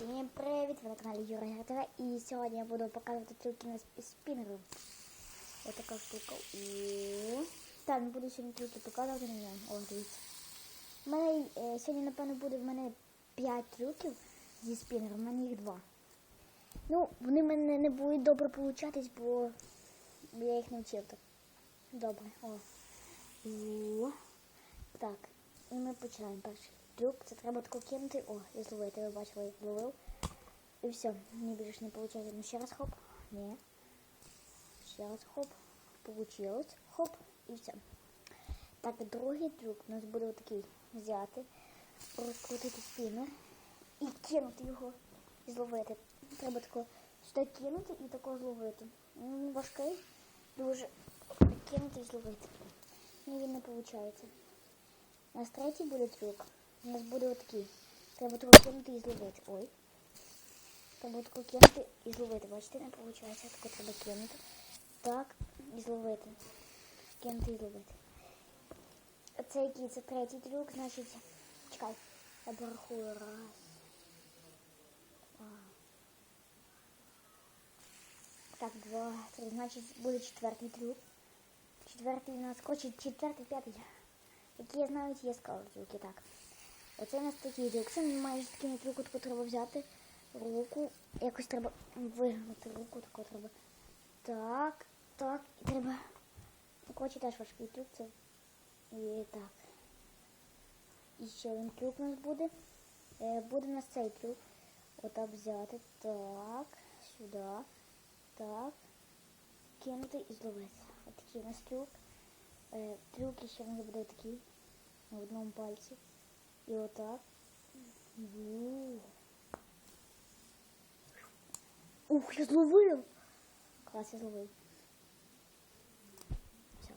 Всім привіт! Ви на каналі Юра ТВ і сьогодні я буду показувати трюки на сп- спіннеру. Ось така штука. І... Так, не буду сьогодні трюки показувати на ньому. О, дивіться. У мене е, сьогодні, напевно, буде в мене 5 трюків зі спіннером, у мене їх 2. Ну, вони в мене не будуть добре получатись, бо я їх не вчив так. Добре. О. Так, і ми починаємо перший трюк. Це треба тако кинути. О, і зловити. Ви бачили, як зловив. І все, мені більше не виходить. Ну ще раз хоп. Ні. Ще раз хоп. Получилось. Хоп. І все. Так, другий трюк у нас буде отакий. Взяти, розкрутити спінер і кинути його. І зловити. Треба тако сюди кинути і тако зловити. Він важкий, дуже кинути і зловити. Ну він не виходить. У нас третій буде трюк. У нас буде отакий. Треба тако кинути і зловити. Ой. Треба тако кинути і зловити. Бачите, не виходить. Тако треба кинути. Так, і зловити. Кинути і зловити. Це який? Це третій трюк, значить. Чекай. Я порахую. Раз. Так, два, три. Значить, буде четвертий трюк. Четвертий у нас, коротше, четвертий, п'ятий. Які я знаю, ті я скажу трюки, так. Оце у нас такий трюк. Це майже такий трюк, таку треба взяти руку. Якось треба вигнути руку, таку треба. Так, так, і треба. Коротше, теж важкий трюк це. І так. І ще один трюк у нас буде. Е, буде у нас цей трюк. Отак взяти. Так, сюди. Так. Кинути і зловити. Отакий у нас трюк. Е, трюк ще може буде такий. На одному пальці. І отак. Ву. Ух, я зловив! Клас, я зловив. Все.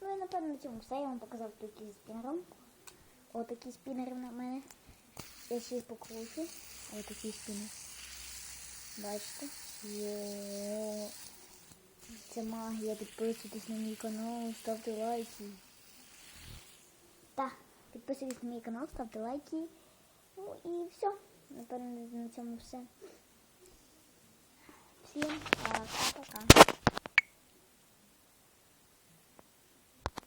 Ну і напевно на цьому. Я вам показав трюки з спінером. Отакі спінери на мене. Я їх покручу. Отакий спінер. Бачите? Є. Це магія. Підписуйтесь на мій канал, ставте лайки. Підписуйтесь на мій канал, ставте лайки. Ну і все. Напевно, на цьому все. Всім пока-пока.